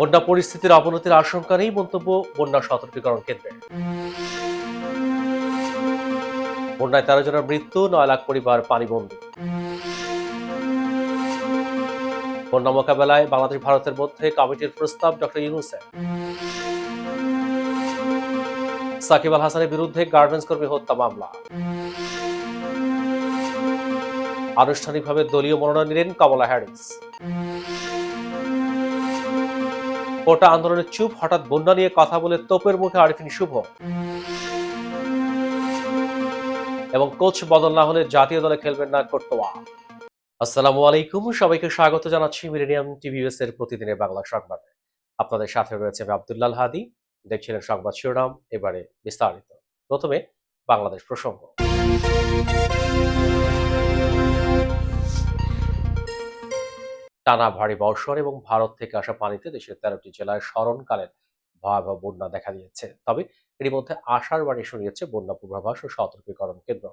বন্যা পরিস্থিতির অবনতির আশঙ্কা নেই মন্তব্য বন্যা সতর্কীকরণ কেন্দ্রে বন্যায় তেরো জনের মৃত্যু, নয় লাখ পরিবার পানিবন্দী। বন্যা মোকাবেলায় বাংলাদেশ, ভারতের মধ্যে কমিটির প্রস্তাব ডক্টর ইউনুসের। সাকিব আল হাসানের বিরুদ্ধে গার্মেন্টস কর্মী হত্যা মামলা। আনুষ্ঠানিকভাবে দলীয় মনোনয়ন নিলেন কমলা হ্যারিস। কোটা আন্দোলনের চুপ, হঠাৎ বন্যা নিয়ে কথা বলে তোপের মুখে আরিফিন শুভ। এবং কোচ বদল না হলে জাতীয় দলে খেলবেন না কোর্তোয়া। আসসালামু আলাইকুম, সবাইকে স্বাগত জানাচ্ছি মিলেনিয়াম টিভিএস এর প্রতিদিনের বাংলা সংবাদে। আপনাদের সাথে রয়েছে আমি আব্দুল্লাহ হাদি। দেখছিলেন সংবাদ শিরোনাম, এবারে বিস্তারিত। প্রথমে বাংলাদেশ প্রসঙ্গ। টানা ভারী বর্ষণ এবং ভারত থেকে আসা পানিতে দেশের তেরোটি জেলায় স্মরণকালের ভয়াবহ বন্যা দেখা দিয়েছে। তবে এরই মধ্যে আশার বাণী শুনিয়েছে বন্যা পূর্বাভাস ও সতর্কীকরণ কেন্দ্র।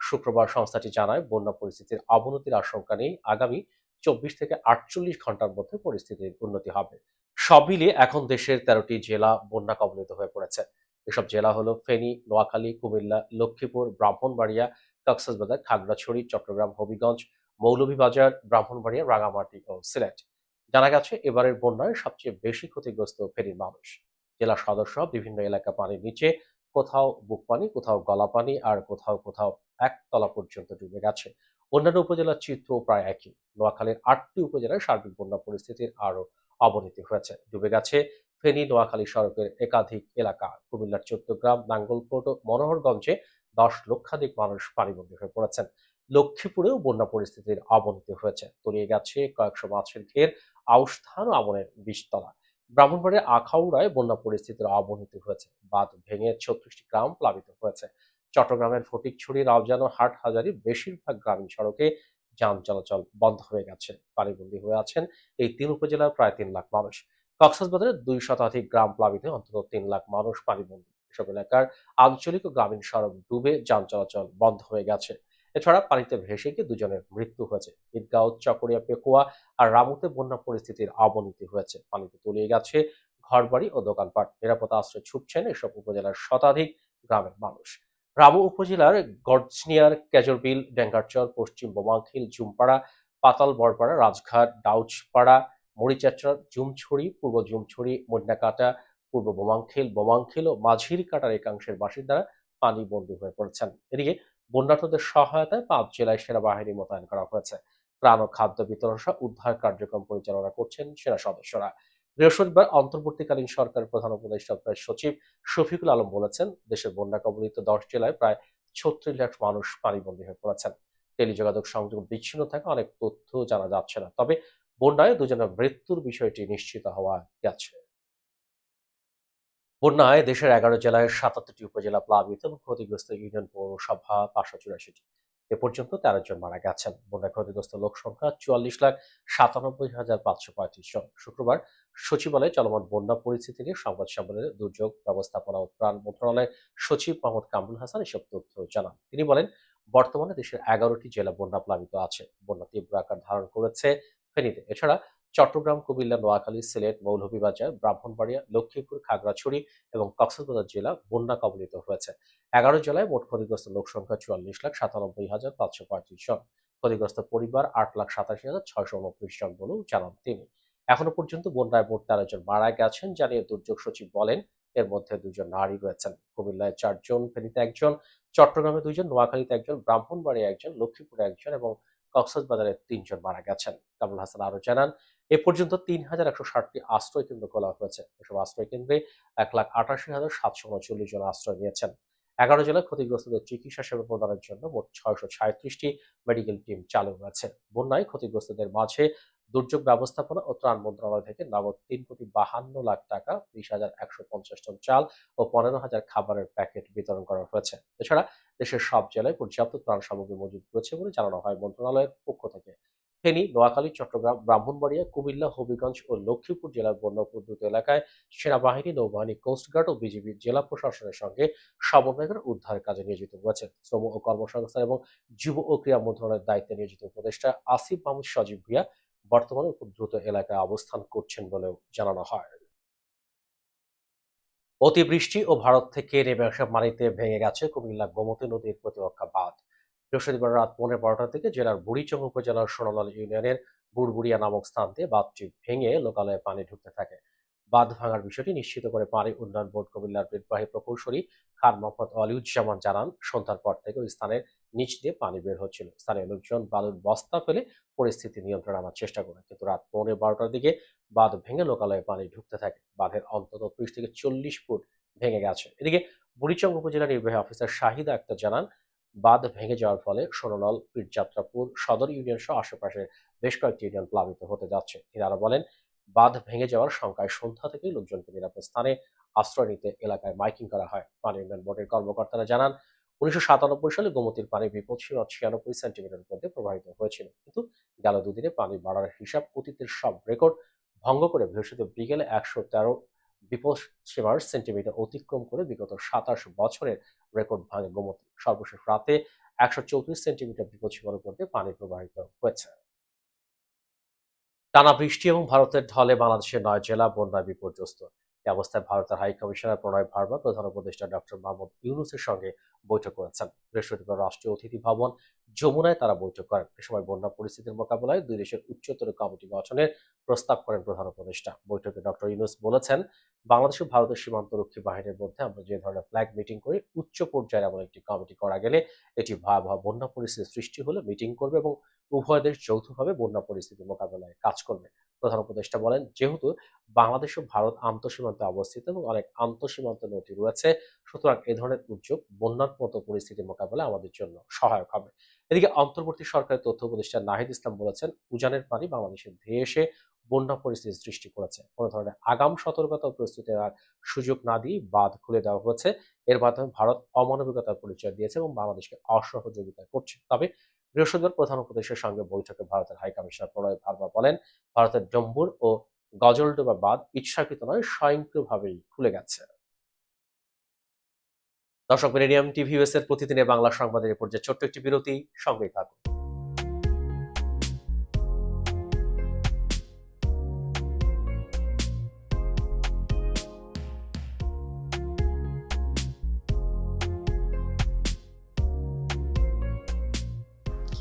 শুক্রবার সংস্থাটি জানায়, বন্যা পরিস্থিতির অবনতির আশঙ্কা নেই। আগামী চব্বিশ থেকে আটচল্লিশ ঘণ্টার মধ্যে পরিস্থিতির উন্নতি হবে। সব মিলিয়ে এখন দেশের তেরোটি জেলা বন্যা কবলিত হয়ে পড়েছে। এসব জেলা হলো ফেনী, নোয়াখালী, কুমিল্লা, লক্ষ্মীপুর, ব্রাহ্মণবাড়িয়া, কক্সবাজার, খাগড়াছড়ি, চট্টগ্রাম, হবিগঞ্জ মৌলভীবাজার, ব্রাহ্মণবাড়িয়া, রাঙামাটি ও সিলেট। জানা গেছে, এবারের বন্যায় সবচেয়ে বেশি ক্ষতিগ্রস্ত ফেনীর মানুষ। জেলা সদস্য বিভিন্ন এলাকা পানির নিচে, কোথাও বুক পানি, কোথাও গলা পানি, আর কোথাও কোথাও একতলা পর্যন্ত ডুবে গেছে। অন্যান্য উপজেলার চিত্র প্রায় একই। নোয়াখালীর আটটি উপজেলায় সার্বিক বন্যা পরিস্থিতির আরও অবনতি হয়েছে। ডুবে গেছে ফেনী, নোয়াখালী সড়কের একাধিক এলাকা। কুমিল্লার চট্টগ্রাম, নাঙ্গলকোট ও মনোহরগঞ্জে দশ লক্ষাধিক মানুষ পানিবন্দী হয়ে পড়েছেন। লক্ষ্মীপুরেও বন্যা পরিস্থিতির অবনতি হয়েছে। তলিয়ে গেছে কয়েকশো মাছের ঘের আউশধান আমনের বীজতলা ব্রাহ্মণবাড়ির আখাউড়ায় বন্যা পরিস্থিতির অবনতি হয়েছে। বাঁধ ভেঙে ছত্রিশটি গ্রাম প্লাবিত হয়েছে। চট্টগ্রামের ফটিকছড়ি রাউজান ও হাটহাজারি বেশিরভাগ গ্রামীণ সড়কে যান চলাচল বন্ধ হয়ে গেছে। পানিবন্দী হয়ে আছেন এই তিন উপজেলার প্রায় তিন লাখ মানুষ। কক্সবাজারের দুই শতাধিক গ্রাম প্লাবিত অন্তত তিন লাখ মানুষ পানিবন্দী। এসব এলাকার আঞ্চলিক ও গ্রামীণ সড়ক ডুবে যান চলাচল বন্ধ হয়ে গেছে। এছাড়া পানিতে ভেসে গিয়ে দুজনের মৃত্যু হয়েছে। ঈদগাঁও, চকরিয়া, পেকুয়া আর রামুতে বন্যা পরিস্থিতির অবনতি হয়েছে। পানিতে তলিয়ে গেছে ঘরবাড়ি ও দোকানপাট। নিরাপত্তা আশ্রয় ছুটছেন এসব উপজেলার শতাধিক গ্রামের মানুষ। রামু উপজেলার গডসনিয়ার কেজরবিল, ডেঙ্গারচর, পশ্চিম বোমাখিল জুমপাড়া পাতাল বরপাড়া রাজঘাট, ডাউচপাড়া মরিচাচর জুমছড়ি পূর্ব জুমছড়ি মন্ডাকাটা পূর্ব বোমাংখিল বোমাংখিল ও মাঝির কাটার একাংশের বাসিন্দারা পানিবন্দী হয়ে পড়েছেন। এদিকে বন্যার্থদের সহায়তায় পাঁচ জেলায় সেনাবাহিনী মোতায়েন করা হয়েছে। ত্রাণ ও খাদ্য বিতরণ সহ উদ্ধার কার্যক্রম পরিচালনা করছেন সেনা সদস্যরা। বৃহস্পতিবার অন্তর্বর্তীকালীন সরকারের প্রধান উপদেষ্টা সচিব শফিকুল আলম বলেছেন, দেশের বন্যা কবলিত দশ জেলায় প্রায় ছত্রিশ লাখ মানুষ পানিবন্দী হয়ে পড়েছেন। টেলিযোগাযোগ সংযোগ বিচ্ছিন্ন থাকা অনেক তথ্য জানা যাচ্ছে না, তবে বন্যায় দুজনের মৃত্যুর বিষয়টি নিশ্চিত হওয়া গেছে। বন্যায় দেশের এগারো জেলায় সাতাত্তরটি উপজেলা প্লাবিত এবং ক্ষতিগ্রস্ত ইউনিয়ন পৌরসভা পাঁচশো চুরাশিটি। এ পর্যন্ত তেরো জন মারা গেছেন। বন্যায় ক্ষতিগ্রস্ত লোক সংখ্যা চুয়াল্লিশ লাখ সাতানব্বই হাজার পাঁচশো পঁয়ত্রিশ জন। শুক্রবার সচিবালয়ে চলমান বন্যা পরিস্থিতি নিয়ে সংবাদ সম্মেলনে দুর্যোগ ব্যবস্থাপনা ও ত্রাণ মন্ত্রণালয়ের সচিব মোহাম্মদ কামরুল হাসান এসব তথ্য জানান। তিনি বলেন, বর্তমানে দেশের এগারোটি জেলা বন্যা প্লাবিত আছে। বন্যা তীব্র আকার ধারণ করেছে ফেনীতে। এছাড়া চট্টগ্রাম, কুমিল্লা, নোয়াখালী, সিলেট, মৌলভীবাজার, ব্রাহ্মণবাড়িয়া, লক্ষ্মীপুর, খাগড়াছড়ি এবং কক্সবাজার জেলা বন্যা কবলিত হয়েছে। এগারো জেলায় মোট ক্ষতিগ্রস্ত লোক সংখ্যা চুয়াল্লিশ লাখ সাতানব্বই হাজার পাঁচশো পঁয়ত্রিশ জন। ক্ষতিগ্রস্ত পরিবার আট লাখ সাতাশি হাজার ছয়শো উনত্রিশ জন বলেও জানান তিনি। এখনও পর্যন্ত বন্যায় মোট তেরো জন মারা গেছেন জানিয়ে দুর্যোগ সচিব বলেন এর মধ্যে দুজন নারী রয়েছেন। কুমিল্লায় চারজন, ফেনীতে একজন, চট্টগ্রামে দুইজন, নোয়াখালীতে একজন ব্রাহ্মণবাড়িয়া একজন, লক্ষ্মীপুরে একজন এবং কক্সবাজারে তিনজন মারা গেছেন। কামরুল হাসান আরও জানান এ পর্যন্ত তিন হাজার একশো ষাটটি আশ্রয় কেন্দ্র খোলা হয়েছে। এসব আশ্রয় কেন্দ্রে এক লাখ আটাশি হাজার সাতশো উনচল্লিশ জন আশ্রয় নিয়েছেন। এগারো জেলায় ক্ষতিগ্রস্তদের চিকিৎসা সেবা প্রদানের জন্য মোট ছয়শো সাঁত্রিশটি মেডিকেল টিম চালু হয়েছে। বন্যায় ক্ষতিগ্রস্তদের মাঝে দুর্যোগ ব্যবস্থাপনা ও ত্রাণ মন্ত্রণালয় থেকে নগদ তিন কোটি বাহান্ন লাখ টাকা, বিশ হাজার একশো পঞ্চাশ টন চাল ও পনেরো হাজার খাবারের প্যাকেট বিতরণ করা হয়েছে। এছাড়া দেশের সব জেলায় পর্যাপ্ত ত্রাণ সামগ্রী মজুদ রয়েছে বলে জানানো হয় মন্ত্রণালয়ের পক্ষ থেকে। ফেনী, নোয়াখালী, চট্টগ্রাম, ব্রাহ্মণবাড়িয়া, কুমিল্লা, হবিগঞ্জ ও লক্ষ্মীপুর জেলার বন্যা প্রদ্রুত এলাকায় সেনাবাহিনী, নৌবাহিনী কোস্টগার্ড ও বিজিবি জেলা প্রশাসনের সঙ্গে সমন্বয় করে উদ্ধার কাজে নিয়োজিত হয়েছে শ্রম ও কর্মসংস্থান এবং যুব ও ক্রীড়া মন্ত্রণালয়ের দায়িত্বে নিয়োজিত উপদেষ্টা আসিফ মাহমুদ সজীব ভুইয়া বর্তমানে খুব দ্রুত এলাকায় অবস্থান করছেন বলেও জানানো হয়। অতিবৃষ্টি ও ভারত থেকে নেমে আসা পানিতে ভেঙে গেছে কুমিল্লা গোমতী নদীর প্রতিরক্ষা বাঁধ। বৃহস্পতিবার রাত পৌনে বারোটা থেকে জেলার বুড়িচং উপজেলার সোনালাল ইউনিয়নের বুড়বুড়িয়া নামক স্থান দিয়ে বাঁধটি ভেঙে লোকালয়ে পানি ঢুকতে থাকে। বাঁধ ভাঙার বিষয়টি নিশ্চিত করে পানি উন্নয়ন বোর্ড কুমিল্লার নির্বাহী প্রকৌশলী খান মোহাম্মদ আলিউজ্জামান জানান, সন্ধ্যার পর থেকে ওই স্থানের নিচ দিয়ে পানি বের হচ্ছিল। স্থানীয় লোকজন বালুর বস্তা ফেলে পরিস্থিতি নিয়ন্ত্রণে আনার চেষ্টা করে কিন্তু রাত পৌনে বারোটার দিকে বাঁধ ভেঙে লোকালয়ে পানি ঢুকতে থাকে। বাঁধের অন্তত ত্রিশ থেকে চল্লিশ ফুট ভেঙে গেছে। এদিকে বুড়িচং উপজেলা নির্বাহী অফিসার শাহিদা আক্তার জানান বাঁধ ভেঙে যাওয়ার ফলে সোনলাল পীরযাত্রাপুর সদর ইউনিয়ন সহ আশেপাশের বেশ কয়েকটি ইউনিয়ন প্লাবিত হতে যাচ্ছে। তিনি আরও বলেন, বাঁধ ভেঙে যাওয়ার শঙ্কায় সন্ধ্যা থেকেই লোকজনকে নিরাপদ স্থানে আশ্রয় নিতে এলাকায় মাইকিং করা হয়। পানি উন্নয়ন বোর্ডের কর্মকর্তারা জানান, উনিশশো সাতানব্বই সালে গোমতীর পানি বিপদ সীমা ছিয়ানব্বই সেন্টিমিটার মধ্যে প্রবাহিত হয়েছিল। কিন্তু গেল দুদিনে পানি বাড়ার হিসাব অতীতের সব রেকর্ড ভঙ্গ করে বৃহস্পতিবার বিকেলে একশো তেরো বিপদ সীমার সেন্টিমিটার অতিক্রম করে বিগত সাতাশ বছরের রেকর্ড ভাঙে গোমতী। সর্বশেষ রাতে একশো চৌত্রিশ সেন্টিমিটার বিপদ সীমার উপর পানি প্রবাহিত হয়েছে। টানা বৃষ্টি এবং ভারতের ঢলে বাংলাদেশের নয় জেলা বন্যায় বিপর্যস্ত। এই অবস্থায় ভারতের হাই কমিশনার প্রণয় ভার্মা, প্রধান উপদেষ্টা ডক্টর মোহাম্মদ ইউনুসের সঙ্গে বৈঠক করেছেন। বৃহস্পতিবার রাষ্ট্রীয় অতিথি ভবন যমুনায় তারা বৈঠক করেন। এ সময় বন্যা পরিস্থিতির মোকাবেলায় দুই দেশের উচ্চতর কমিটি গঠনের প্রস্তাব করেন প্রধান উপদেষ্টা। বৈঠকে ডক্টর ইউনুস বলেছেন বাংলাদেশ ও ভারতের সীমান্তরক্ষী বাহিনীর মধ্যে আমরা যে ধরনের ফ্ল্যাগ মিটিং করি, উচ্চ পর্যায়ের এমন একটি কমিটি করা গেলে এটি ভয়াবহ বন্যা পরিস্থিতির সৃষ্টি হলে মিটিং করবে এবং উভয় দেশ যৌথভাবে বন্যা পরিস্থিতি মোকাবেলায় কাজ করবে। প্রধান উপদেষ্টা বলেন, যেহেতু বাংলাদেশ ও ভারত আন্তঃসীমান্তে অবস্থিত এবং অনেক আন্তঃসীমান্ত নদী রয়েছে, সুতরাং এ ধরনের উদ্যোগ বন্যার মতো পরিস্থিতি মোকাবেলা আমাদের জন্য সহায়ক হবে। এদিকে অন্তর্বর্তী সরকারের তথ্য উপদেষ্টা নাহিদ ইসলাম বলেছেন, উজানের পানি বাংলাদেশে ধেয়ে এসে বন্যা পরিস্থিতির সৃষ্টি করেছে। কোনো ধরনের আগাম সতর্কতা প্রস্তুতি নেওয়ার সুযোগ না দিয়ে বাঁধ খুলে দেওয়া হয়েছে। এর মাধ্যমে ভারত অমানবিকতার পরিচয় দিয়েছে এবং বাংলাদেশকে অসহযোগিতা করছে। তবে বৃহস্পতিবার প্রধান উপদেষ্টার সঙ্গে বৈঠকে ভারতের হাই কমিশনার প্রণয় ভার্মা বলেন, ভারতের ডম্বুর ও গজলডোবা বাঁধ ইচ্ছাকৃত নয় স্বয়ংক্রিয়ভাবেই খুলে গেছে। দর্শক, মিলেনিয়াম টিভি এর প্রতিদিনের বাংলা সংবাদের রিপোর্ট যে ছোট্ট একটি বিরতি, সঙ্গেই থাকুন।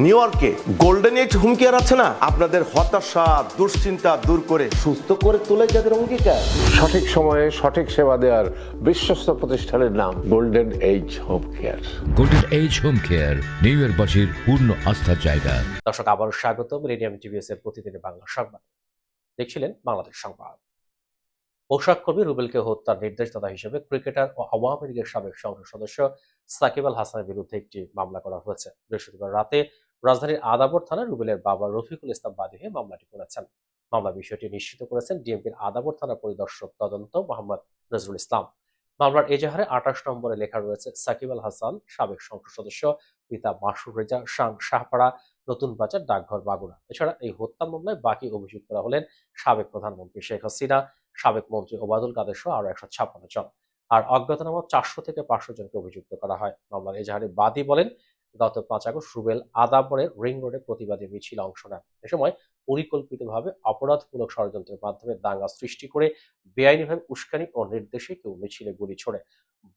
নিউ ইয়র্কে গোল্ডেন এজ হুমকি আর আছে না? আপনাদের হতাশা দুশ্চিন্তা দূর করে সুস্থ করে তোলে যাদের অঙ্গীকার। সঠিক সময়ে সঠিক সেবা দেওয়ার বিশ্বস্ত প্রতিষ্ঠানের নাম Golden Age Home Care Golden Age Home Care new ইয়র্কবাসীর পূর্ণ আস্থার জায়গা। দর্শক আবারও স্বাগত মিলেনিয়াম টিভিএস এর প্রতিদিনের বাংলা সংবাদ। দেখছিলেন বাংলাদেশ সংবাদ। পোশাক কর্মী রুবেলকে হত্যার নির্দেশদাতা হিসেবে ক্রিকেটার ও আওয়ামী লীগের সাবেক সংসদ সদস্য সাকিব আল হাসানের বিরুদ্ধে একটি মামলা করা হয়েছে। বৃহস্পতিবার রাতে রাজধানীর আদাবর থানার রুবেলের বাবা রফিকুল ইসলাম বাদী হয়ে মামলাটি করেছেন। মামলা বিষয়টি নিশ্চিত করেছেন ডিএমপির আদাবর থানা পরিদর্শক তদন্ত মোহাম্মদ নজরুল ইসলাম। মামলার এজাহারে আঠাশ নম্বরে লেখা রয়েছে, সাকিব আল হাসান, সাবেক সংসদ সদস্য, পিতা মাসুর রেজা শাং শাহপাড়া, নতুন বাজার, ডাকঘর, বাগুড়া। এছাড়া এই হত্যা মামলায় বাকি অভিযুক্তরা হলেন সাবেক প্রধানমন্ত্রী শেখ হাসিনা, সাবেক মন্ত্রী ওবায়দুল কাদের সহ আরও একশো ছাপ্পান্ন জন। আর অজ্ঞাতনামা চারশো থেকে পাঁচশো জনকে অভিযুক্ত করা হয়। মামলার এজাহারে বাদী বলেন গত পাঁচ আগস্ট রুবেল আদাবরের রিং রোডে প্রতিবাদী মিছিল অংশ নেন। এ সময় পরিকল্পিতভাবে অপরাধমূলক ষড়যন্ত্রের মাধ্যমে দাঙ্গা সৃষ্টি করে বেআইনিভাবে উস্কানি ও নির্দেশে কেউ মিছিলে গুলি ছোড়ে।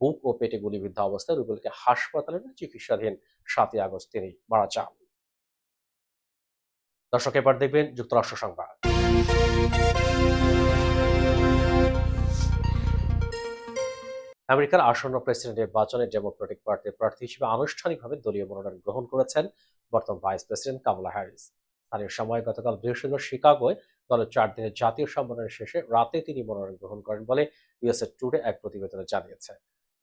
বুক ও পেটে গুলিবিদ্ধ অবস্থায় রুবেলকে হাসপাতালে চিকিৎসাধীন সাতই আগস্ট তিনি মারা যান। দর্শক, এবার দেখবেন যুক্তরাষ্ট্র সংবাদ। আমেরিকার আসন্ন প্রেসিডেন্ট নির্বাচনে ডেমোক্রেটিক পার্টির প্রার্থী হিসেবে আনুষ্ঠানিকভাবে দলীয় মনোনয়ন গ্রহণ করেছেন বর্তমান ভাইস প্রেসিডেন্ট কামলা হ্যারিস। স্থানীয় সময় গতকাল বৃহস্পতিবার শিকাগোয় দলের চার দিনের জাতীয় সম্মেলনের শেষে রাতে তিনি মনোনয়ন গ্রহণ করেন বলে ইউএসএ টুডে এক প্রতিবেদনে জানিয়েছে।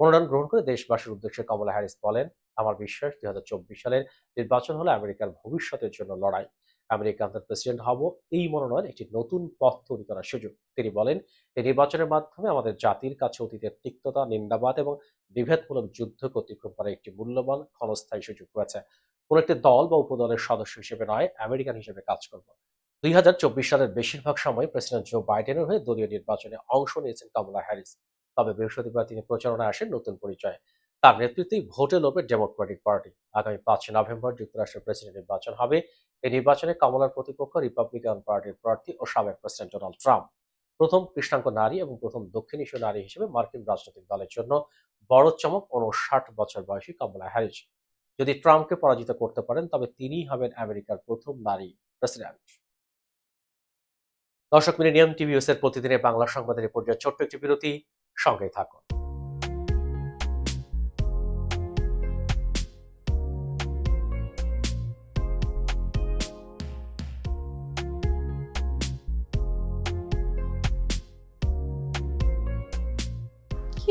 মনোনয়ন গ্রহণ করে দেশবাসীর উদ্দেশ্যে কমলা হ্যারিস বলেন, আমার বিশ্বাস, দুই হাজার চব্বিশ সালের নির্বাচন হলো আমেরিকার ভবিষ্যতের জন্য লড়াই। আমেরিকানদের প্রেসিডেন্ট হব। এই মনোনয়ন একটি নতুন পথ তৈরি করার সুযোগ। তিনি বলেন এই নির্বাচনের মাধ্যমে আমাদের জাতির কাছে অতীতের তিক্ততা, নিন্দাবাদ এবং বিভেদমূলক যুদ্ধ অতিক্রম করার একটি মূল্যবান, ক্ষণস্থায়ী সুযোগ রয়েছে। কোন একটি দল বা উপদলের সদস্য হিসেবে নয়, আমেরিকান হিসেবে কাজ করব। দুই হাজার চব্বিশ সালের বেশিরভাগ সময় প্রেসিডেন্ট জো বাইডেনের হয়ে দলীয় নির্বাচনে অংশ নিয়েছেন কমলা হ্যারিস। তবে বৃহস্পতিবার তিনি প্রচারণায় আসেন নতুন পরিচয়ে। তার নেতৃত্বেই ভোটে লোভে ডেমোক্রেটিক পার্টি আগামী পাঁচ নভেম্বর যুক্তরাষ্ট্রের প্রেসিডেন্ট নির্বাচন হবে। এই নির্বাচনে কমলার প্রতিপক্ষ রিপাবলিকান পার্টির প্রার্থী ও সাবেক প্রেসিডেন্ট ডোনাল্ড ট্রাম্প প্রথম কৃষ্ণাঙ্গ নারী এবং প্রথম দক্ষিণ এশীয় নারী হিসেবে মার্কিন রাজনৈতিক দলের জন্য বড় চমক উনষাট বছর বয়সী কমলা হ্যারিস। যদি ট্রাম্পকে পরাজিত করতে পারেন, তবে তিনিই হবেন আমেরিকার প্রথম নারী প্রেসিডেন্ট। দর্শক, মিলিনিয়াম টিভি এর প্রতিদিনের বাংলা সংবাদের পর্যায়ে ছোট্ট একটি বিরতি। সঙ্গে থাকুন।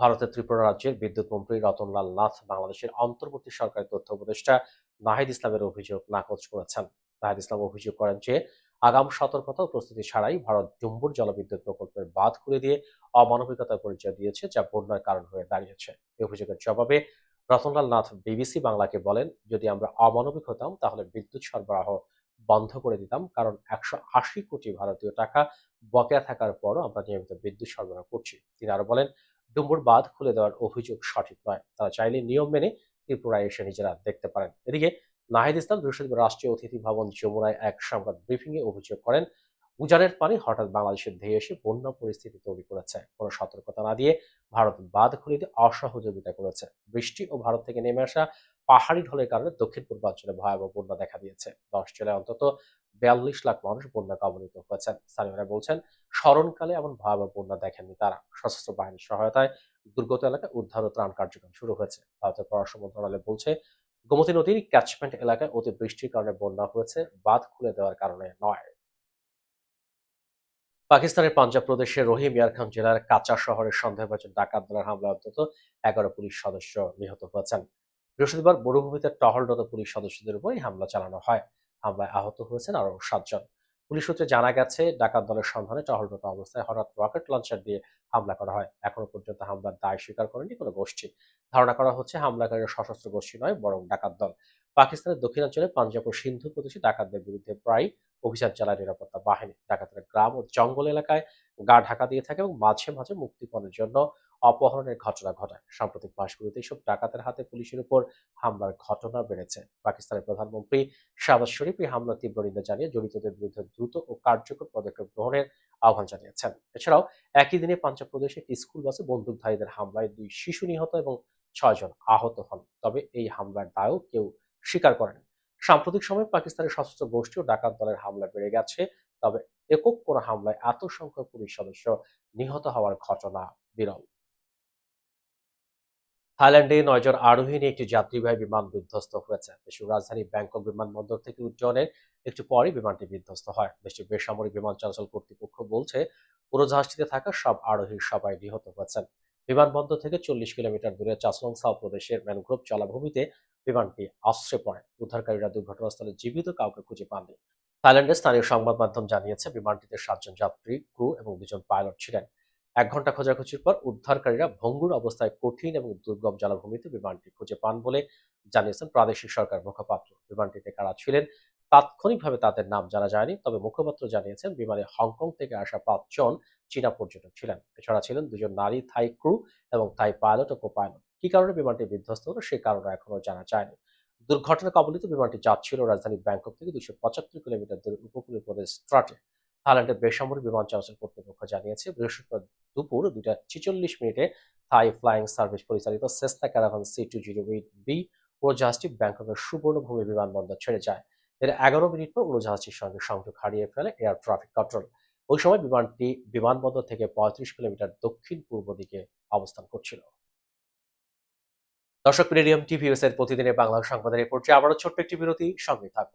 ভারতের ত্রিপুরা রাজ্যের বিদ্যুৎ মন্ত্রী রতনলাল নাথ বাংলাদেশের অন্তর্বর্তী সরকারি তথ্য উপদেষ্টা নাহিদ ইসলামের অভিযোগ নাকচ করেছেন। নাহিদ ইসলাম অভিযোগ করেন যে, আগাম সতর্কতা ও প্রস্তুতি ছাড়াই ভারত ডুম্বুর জলবিদ্যুৎ প্রকল্পের বাঁধ খুলে দিয়ে অমানবিকতার পরিচয় দিয়েছে যা বন্যার কারণ হয়ে দাঁড়িয়েছে। এই অভিযোগের জবাবে রতনলাল নাথ বিবিসি বাংলাকে বলেন, যদি আমরা অমানবিক হতাম, তাহলে বিদ্যুৎ সরবরাহ বন্ধ করে দিতাম, কারণ একশো আশি কোটি ভারতীয় টাকা বকেয়া থাকার পরও আমরা নিয়মিত বিদ্যুৎ সরবরাহ করছি। তিনি আরও বলেন ডুম্বুর বাঁধ খুলে দেওয়ার অভিযোগ সঠিক নয়। তারা চাইলে নিয়ম মেনে ত্রিপুরায় এসে নিজেরা দেখতে পারেন। এদিকে নাহিদ ইসলাম বৃহস্পতিবার রাষ্ট্রীয় অতিথি ভবন যমুনায় এক সংবাদ ব্রিফিংয়ে অভিযোগ করেন উজানের পানি হঠাৎ বাংলাদেশের ধেয়ে এসে বন্যা পরিস্থিতি তৈরি করেছে। কোনো সতর্কতা না দিয়ে ভারত বাঁধ খুলিতে অসহযোগিতা করেছে। বৃষ্টি ও ভারত থেকে নেমে আসা পাহাড়ি ঢলের কারণে দক্ষিণ পূর্বাঞ্চলে ভয়াবহ বন্যা দেখা দিয়েছে। দশ জেলায় অন্তত বিয়াল্লিশ লাখ মানুষ বন্যা কবলিত হয়েছেন। স্থানীয়রা বলছেন, স্মরণকালে এমন ভয়াবহ বন্যা দেখেননি তারা। সশস্ত্র বাহিনীর সহায়তায় দুর্গত এলাকায় উদ্ধার ও ত্রাণ কার্যক্রম শুরু হয়েছে। ভারতের পররাষ্ট্র মন্ত্রণালয় বলছে, গোমতী নদীর ক্যাচমেন্ট এলাকায় অতি বৃষ্টির কারণে বন্যা হয়েছে, বাঁধ খুলে দেওয়ার কারণে নয়। পাকিস্তানের পাঞ্জাব প্রদেশের রহিম ইয়ারখান জেলার কাঁচা শহরের সন্দেহভাজন ডাকাত দলের হামলায় অন্তত এগারো পুলিশ সদস্য নিহত হয়েছেন। বৃহস্পতিবার মরুভূমিতে টহলরত পুলিশ সদস্যদের উপর হামলা চালানো হয়। হামলায় আহত হয়েছেন আরও সাতজন। পুলিশ সূত্রে জানা গেছে, ডাকাত দলের সন্ধানে টহলরত অবস্থায় হঠাৎ রকেট লঞ্চার দিয়ে হামলা করা হয়। এখনও পর্যন্ত হামলার দায় স্বীকার করেনি কোনো গোষ্ঠী। ধারণা করা হচ্ছে, হামলাকারীরা সশস্ত্র গোষ্ঠী নয়, বরং ডাকাত দল। পাকিস্তানের দক্ষিণাঞ্চলে পাঞ্জাব ও সিন্ধু প্রদেশে ডাকাতদের বিরুদ্ধে প্রায় অভিযান চালায় নিরাপত্তা বাহিনী। ডাকাতেরা গ্রাম ও জঙ্গল এলাকায় গা ঢাকা দিয়ে থাকে এবং মাঝে মাঝে মুক্তিপণের জন্য অপহরণের ঘটনা ঘটায়। সাম্প্রতিক মাসগুলোতে এসব ডাকাতের হাতে পুলিশের উপর হামলার ঘটনা বেড়েছে। পাকিস্তানের প্রধানমন্ত্রী শাহবাজ শরীফ এই হামলার তীব্র নিন্দা জানিয়ে জড়িতদের বিরুদ্ধে দ্রুত ও কার্যকর পদক্ষেপ গ্রহণের আহ্বান জানিয়েছেন। এছাড়াও একই দিনে পাঞ্জাব প্রদেশে একটি স্কুল বাসে বন্দুকধারীদের হামলায় দুই শিশু নিহত এবং ছয়জন আহত হন। তবে এই হামলার দায়ও কেউ স্বীকার করেন সাম্প্রতিক সময়ে পাকিস্তানের সশস্ত্র গোষ্ঠী ও ডাকাত দলের হামলা বেড়ে গেছে, তবে একক কোনো হামলায় এত সংখ্যক পুলিশ সদস্য নিহত হওয়ার ঘটনা বিরল। থাইল্যান্ডে নয়জন আরোহী একটি যাত্রীবাহী বিমান বিধ্বস্ত হয়েছে। দেশের রাজধানী ব্যাংকক বিমানবন্দর থেকে উড্ডয়নের একটু পরই বিমানটি বিধ্বস্ত হয়। দেশটির বেসামরিক বিমান চলাচল কর্তৃপক্ষ বলছে, উড়োজাহাজটিতে থাকা সব আরোহীর সবাই নিহত হয়েছেন। বিমানবন্দর থেকে চল্লিশ কিলোমিটার দূরে চাসলংসাও প্রদেশের ম্যানগ্রোভ জলাভূমিতে বিমানটি আশ্রে পড়ে। উদ্ধারকারীরা দুর্ঘটনাস্থলে জীবিত কাউকে খুঁজে পাননি। থাইল্যান্ডের স্থানীয় সংবাদ মাধ্যম জানিয়েছে, বিমানটিতে সাতজন যাত্রী, ক্রু এবং দুজন পাইলট ছিলেন। এক ঘণ্টা খোঁজাখুঁজির পর উদ্ধারকারীরা ভঙ্গুর অবস্থায় কঠিন এবং দুর্গম জলাভূমিতে বিমানটি খুঁজে পান বলে জানিয়েছেন প্রাদেশিক সরকার মুখপাত্র। বিমানটিতে কারা ছিলেন, তাৎক্ষণিকভাবে তাদের নাম জানা যায়নি, তবে মুখপাত্র জানিয়েছেন বিমানে হংকং থেকে আসা পাঁচজন চীনা পর্যটক ছিলেন। এছাড়া ছিলেন দুজন নারী, থাই ক্রু এবং থাই পাইলট ও কো পাইলট কি কারণে বিমানটি বিধ্বস্ত হলো সে কারণে এখনও জানা যায়নি। দুর্ঘটনা কবলিত বিমানটি যাচ্ছিল রাজধানী ব্যাংকক থেকে দুশো পঁচাত্তর কিলোমিটার দূরে উপকূলীয় প্রদেশ স্ট্রাটে। থাইল্যান্ডের বেসামরিক বিমান চলাচল কর্তৃপক্ষ জানিয়েছে, বৃহস্পতিবার দুপুর দুটা ছিচল্লিশ মিনিটে থাই ফ্লাইং সার্ভিস পরিচালিত Cessna Caravan C two zero eight B উড়োজাহাজটি ব্যাংককের সুবর্ণভূমি বিমানবন্দর ছেড়ে যায়। এর এগারো মিনিট পর উড়োজাহাজটির সঙ্গে সংযোগ হারিয়ে ফেলে এয়ার ট্রাফিক কন্ট্রোল। ওই সময় বিমানটি বিমানবন্দর থেকে পঁয়ত্রিশ কিলোমিটার দক্ষিণ পূর্ব দিকে অবস্থান করছিল। দর্শক মিডিয়াম টিভি এর প্রতিদিনের বাংলা সংবাদের এই আবারও ছোট্ট একটি বিরতি, সঙ্গে থাকব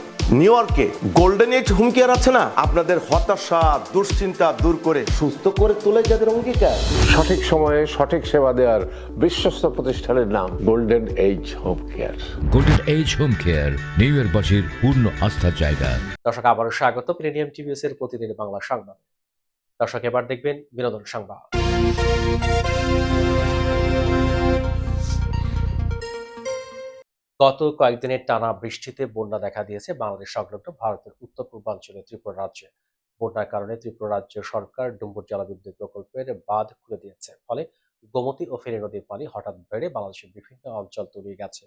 নিউ ইয়র্কে গোল্ডেন এইজ হুমকি কেয়ার আছে না? আপনাদের হতাশা দুশ্চিন্তা দূর করে সুস্থ করে তোলে যাদের অঙ্গীকার। সঠিক সময়ে সঠিক সেবা দেওয়ার বিশ্বস্ত প্রতিষ্ঠানের নাম golden age home care golden age home care new ইয়র্কবাসীর পূর্ণ আস্থার জায়গা। দর্শক আবারও স্বাগত প্রিমিয়াম টিভিএস এর প্রতিদিন বাংলা সংবাদ। দর্শক এবার দেখবেন বিনোদন সংবাদ। গত কয়েকদিনের টানা বৃষ্টিতে বন্যা দেখা দিয়েছে বাংলাদেশ সংলগ্ন ভারতের উত্তর পূর্বাঞ্চলে ত্রিপুরা রাজ্যে। বন্যার কারণে ত্রিপুরা রাজ্য সরকার ডুম্বুর জলবিদ্যুৎ প্রকল্পের বাঁধ খুলে দিয়েছে। ফলে গোমতী ও ফেনী নদীর পানি হঠাৎ বেড়ে বাংলাদেশের বিভিন্ন অঞ্চল তলিয়ে গেছে।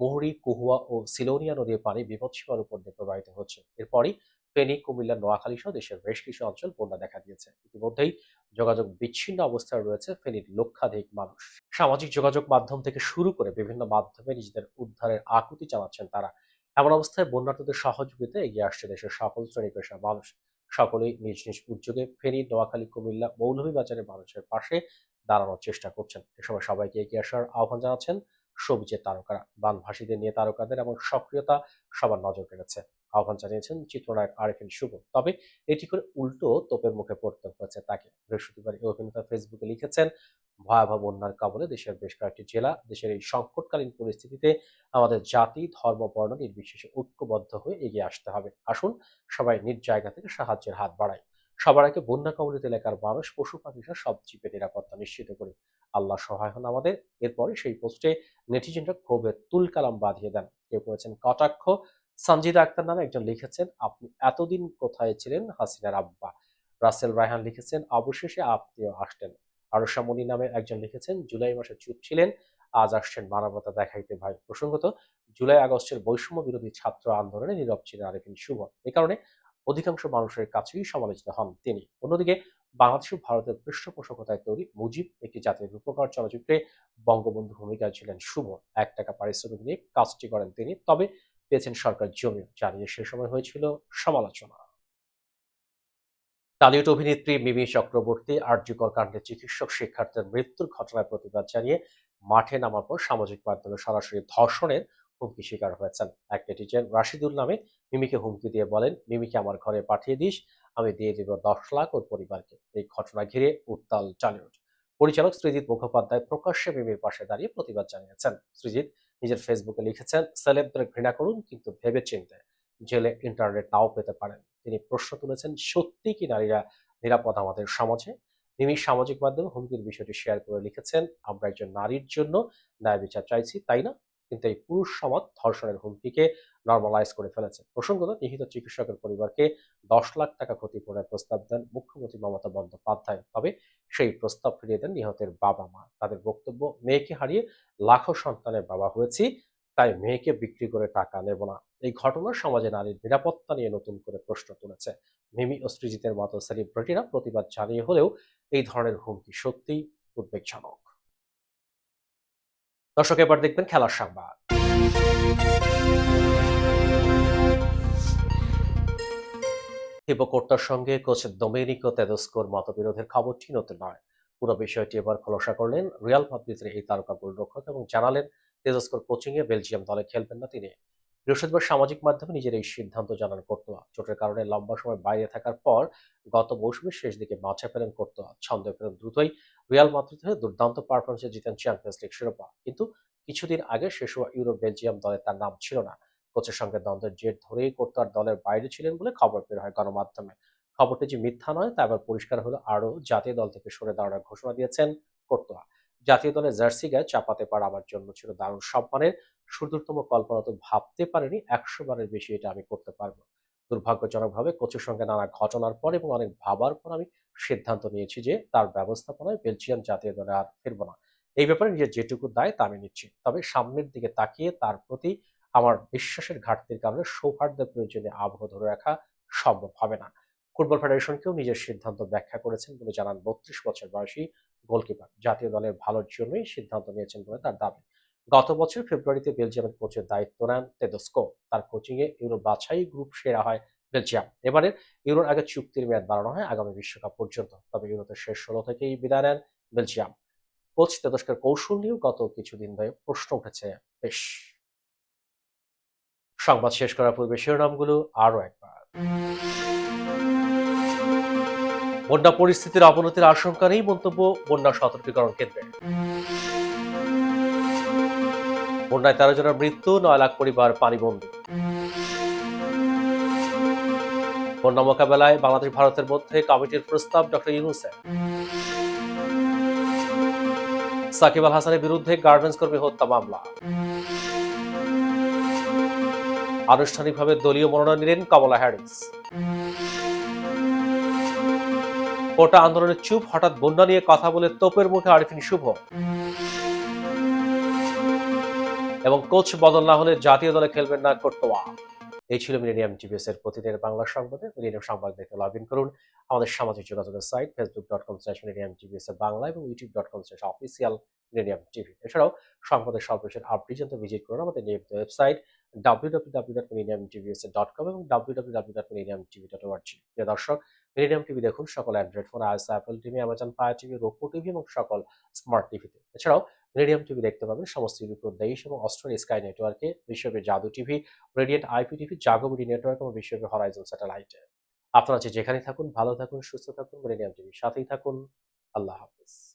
মুহুরি, কুহুয়া ও সিলোনিয়া নদীর পানি বিপদসীমার উপর দিয়ে প্রবাহিত হচ্ছে। এরপরই ফেনী, কুমিল্লা, নোয়াখালী সহ দেশের বেশ কিছু অঞ্চল বন্যা দেখা দিয়েছে। ইতিমধ্যেই যোগাযোগ বিচ্ছিন্ন অবস্থায় রয়েছে ফেনীর লক্ষাধিক মানুষ। সামাজিক যোগাযোগ মাধ্যম থেকে শুরু করে বিভিন্ন মাধ্যমে নিজেদের উদ্ধারের আকুতি জানাচ্ছেন তারা। এমন অবস্থায় বন্যার্থদের সহযোগিতায় এগিয়ে আসছে দেশের সকল শ্রেণি পেশার মানুষ। সকলেই নিজ নিজ উদ্যোগে ফেনী, নোয়াখালী, কুমিল্লা মৌলভীবাজারের মানুষের পাশে দাঁড়ানোর চেষ্টা করছেন। এ সময় সবাইকে এগিয়ে আসার আহ্বান জানাচ্ছেন সবুজের তারকারা। বানভাসীদের নিয়ে তারকাদের এবং সক্রিয়তা সবার নজর কেড়েছে। আহ্বান জানিয়েছেন চিত্রনায়ক আরিফিন শুভ তবে এটি করে উল্টো তোপের মুখে পড়তে হয়েছে তাকে। বৃহস্পতিবার এই অভিনেতা ফেসবুকে লিখেছেন, ভয়াবহ বন্যার কবলে দেশের বেশ কয়েকটি জেলা, দেশের এই সংকটকালীন পরিস্থিতিতে আমাদের জাতি, ধর্ম, বর্ণ নির্বিশেষে ঐক্যবদ্ধ হয়ে এগিয়ে আসতে হবে। আসুন সবাই নিজ জায়গা থেকে সাহায্যের হাত বাড়াই। সবার আগে বন্যা কবলিত এলাকার মানুষ, পশু পাখি সহ সব জীবের নিরাপত্তা নিশ্চিত করি আল্লাহ সহায় হন আমাদের। এরপরে সেই পোস্টে নেটিজেনরা ক্ষোভের তুলকালাম বাঁধিয়ে দেন। কেউ করেছেন কটাক্ষ সঞ্জিদা আক্তার নামে একজন লিখেছেন, আপনি এতদিন কোথায় ছিলেন? হাসিনার আব্বা। রাসেল রায়হান লিখেছেন, অবশেষে আপনিও আসলেন। আরশামণি নামে একজন লিখেছেন, জুলাই মাসে চুপ ছিলেন, আজ আসছেন মানবতা দেখাইতে ভাই। প্রসঙ্গত, জুলাই আগস্টের বৈষম্য বিরোধী ছাত্র আন্দোলনে নীরব ছিলেন আরিফিন শুভ এ কারণে অধিকাংশ মানুষের কাছেই সমালোচিত হন তিনি। অন্যদিকে, বাংলাদেশ ভারতের পৃষ্ঠপোষকতায় তৈরি মুজিব, একটি জাতির রূপকার চলচ্চিত্রে বঙ্গবন্ধু ভূমিকায় ছিলেন শুভ এক টাকা পারিশ্রমিক নিয়ে কাজটি করেন তিনি। তবে পেয়েছেন সরকার জমি জানিয়ে সে সময় হয়েছিল সমালোচনা। টালিউড অভিনেত্রী মিমি চক্রবর্তী আর্যকর কাণ্ডে চিকিৎসক শিক্ষার্থীর মৃত্যুর ঘটনায় প্রতিবাদ জানিয়ে মাঠে নামার পর সামাজিক মাধ্যমে সরাসরি ধর্ষণের হুমকি শিকার হয়েছেন। এক নেটিজেন, রাশিদুল নামে মিমিকে হুমকি দিয়ে বলেন, মিমিকে আমার ঘরে পাঠিয়ে দিস, আমি দিয়ে দেব দশ লাখ ওর পরিবারকে। এই ঘটনা ঘিরে উত্তাল টালিউড পরিচালক সৃজিৎ মুখোপাধ্যায় প্রকাশ্যে মিমির পাশে দাঁড়িয়ে প্রতিবাদ জানিয়েছেন। সৃজিৎ নিজের ফেসবুকে লিখেছেন সেলেবদের ঘৃণা করুন, কিন্তু ভেবে চিনতে জেলে ইন্টারনেট নাও পেতে পারেন। তিনি প্রশ্ন তুলেছেন, সত্যি কি নারীরা নিরাপদ আমাদের সমাজে? তিনি সামাজিক মাধ্যমে হুমকির বিষয়টি শেয়ার করে লিখেছেন, আমরা একজন নারীর জন্য ন্যায় বিচার চাইছি, তাই না? কিন্তু এই পুরুষ সমাজ ধর্ষণের হুমকিকে নর্মালাইজ করে ফেলেছে। প্রসঙ্গত, নিহিত চিকিৎসকের পরিবারকে দশ লাখ টাকা ক্ষতিপূরণের প্রস্তাব দেন মুখ্যমন্ত্রী মমতা বন্দ্যোপাধ্যায়। তবে সেই প্রস্তাব ফিরিয়ে দেন নিহতের বাবা মা। তাদের বক্তব্য, মেয়েকে হারিয়ে লাখো সন্তানের বাবা হয়েছি, তাই মেয়েকে বিক্রি করে টাকা নেব না। এই ঘটনা সমাজে নারীর নিরাপত্তা নিয়ে নতুন করে প্রশ্ন তুলেছে। মিমি ও সৃজিতের মতো সেলিব্রিটিরা প্রতিবাদ জানিয়ে হলেও এই ধরনের হুমকি সত্যিই উদ্বেগজনক। দর্শক, এবার দেখবেন খেলার সংবাদ। হিপোকোর্তার সঙ্গে কোচ ডোমেনিকো তেদস্কোর মতবিরোধের খবরটি নতুন নয়। পুরো বিষয়টি এবার খোলসা করলেন রিয়াল মাদ্রিদের এই তারকা গোলরক্ষক এবং জানালেন তেজস্কোর কোচিং এ বেলজিয়াম দলে খেলবেন না তিনি। বৃহস্পতিবার সামাজিক মাধ্যমে নিজের এই সিদ্ধান্ত জানান কোর্তোয়া। চোটের কারণে লম্বা সময় বাইরে থাকার পর গত মৌসুমের শেষ দিকে মাঠে ফেলেন কোর্তোয়া। ছন্দে ফেলেন দ্রুতই রিয়াল মাদ্রিদ হয়ে দুর্দান্ত পারফরমেন্সে জিতেন চ্যাম্পিয়ন্স লিগ শিরোপা। কিন্তু কিছুদিন আগে শেষ হওয়া ইউরো বেলজিয়াম দলে তার নাম ছিল না। কোচের সঙ্গে দ্বন্দ্বের জের ধরেই কোর্তোয়ার দলের বাইরে ছিলেন বলে খবর বের হয় গণমাধ্যমে। খবরটি যে মিথ্যা নয়, তা এবার পরিষ্কার হলো। আরও জাতীয় দল থেকে সরে দাঁড়ানোর ঘোষণা দিয়েছেন কোর্তোয়া জাতীয় দলের জার্সি গায়ে চাপাতে পারা আমার জন্য ছিল দারুণ সম্মানের। সুদূরতম কল্পনা তো ভাবতে পারিনি, একশো বারের বেশি এটা আমি করতে পারব। দুর্ভাগ্যজনকভাবে কোচের সঙ্গে নানা ঘটনার পর এবং অনেক ভাবার পর আমি সিদ্ধান্ত নিয়েছি যে তার ব্যবস্থাপনায় বেলজিয়াম জাতীয় দলে আর ফিরবো না। এই ব্যাপারে নিজের যেটুকু দায় তা আমি নিচ্ছি। তবে সামনের দিকে তাকিয়ে তার প্রতি আমার বিশ্বাসের ঘাটতির কারণে সৌহার্দ্যের প্রয়োজনে আবহ ধরে রাখা সম্ভব হবে না। ফুটবল ফেডারেশনকেও নিজের সিদ্ধান্ত ব্যাখ্যা করেছেন বলে জানান বত্রিশ বছর বয়সী গোলকিপার। জাতীয় দলের ভালোর জন্যই সিদ্ধান্ত নিয়েছেন বলে তার দাবি। গত বছর ফেব্রুয়ারিতে বেলজিয়ামের কোচের দায়িত্ব নেন তেদস্কো। তার কোচিংয়ে ইউরো বাছাই গ্রুপ সেরা হয় বেলজিয়াম। এবারের ইউরোর আগে চুক্তির মেয়াদ বাড়ানো হয় আগামী বিশ্বকাপ পর্যন্ত। তবে ইউরোতে শেষ ষোলো থেকেই বিদায় নেন বেলজিয়াম। কোচ তেদস্কের কৌশল নিয়েও গত কিছুদিন ধরে প্রশ্ন উঠেছে। বেশ। সংবাদ শেষ করার পূর্বে শিরোনামগুলো আরও একবার। বন্যা পরিস্থিতির অবনতির আশঙ্কা নেই মন্তব্য বন্যা সতর্কীকরণ কেন্দ্রে। বন্যায় তেরো জনের মৃত্যু, নয় লাখ পরিবার পানিবন্দী। বন্যা মোকাবেলায় বাংলাদেশ, ভারতের মধ্যে কমিটির প্রস্তাব ডক্টর ইউনুসের। সাকিব আল হাসানের বিরুদ্ধে গার্মেন্টস কর্মী হত্যা মামলা। আনুষ্ঠানিকভাবে দলীয় মনোনয়ন নিলেন কমলা হ্যারিস। কোটা আন্দোলনের চুপ, হঠাৎ বন্যা নিয়ে কথা বলে তোপের মুখে আরিফিন শুভ। এবং কোচ বদল না হলে জাতীয় দলে খেলবেন না কোর্তোয়া। এই ছিল মিলেনিয়াম টিভিএস এর প্রতিদিনের বাংলা সংবাদে। মিলেনিয়াম সংবাদ দেখতে লগ ইন করুন। আমাদের সামাজিক যোগাযোগের site Facebook dot com slash Millennium TVS Bangla এবং YouTube dot com slash official Millennium TV. এছাড়াও সংবাদের সর্বশেষ আপডেট জানতে ভিজিট করুন আমাদের নিয়মিত ওয়েবসাইট কম এবং ওয়ার্জি প্রিয় দর্শক মিলেনিয়াম টিভি দেখুন সকল Android phone iOS Apple TV Amazon Fire TV রোপো TV এবং সকল স্মার্ট টিভিতে এছাড়াও মিলেনিয়াম টিভি দেখতে পাবেন সমস্ত ইউরোপীয় দেশ এবং অস্ট্রেলিয়া স্কাই নেটওয়ার্কে বিশ্বব্যাপী Jadoo TV Radiant IP TV JagoBD network এবং বিশ্বব্যাপী হরাইজন স্যাটেলাইটে আপনারা যে যেখানে থাকুন, ভালো থাকুন, সুস্থ থাকুন মিলেনিয়াম টিভির সাথেই থাকুন। আল্লাহ হাফেজ।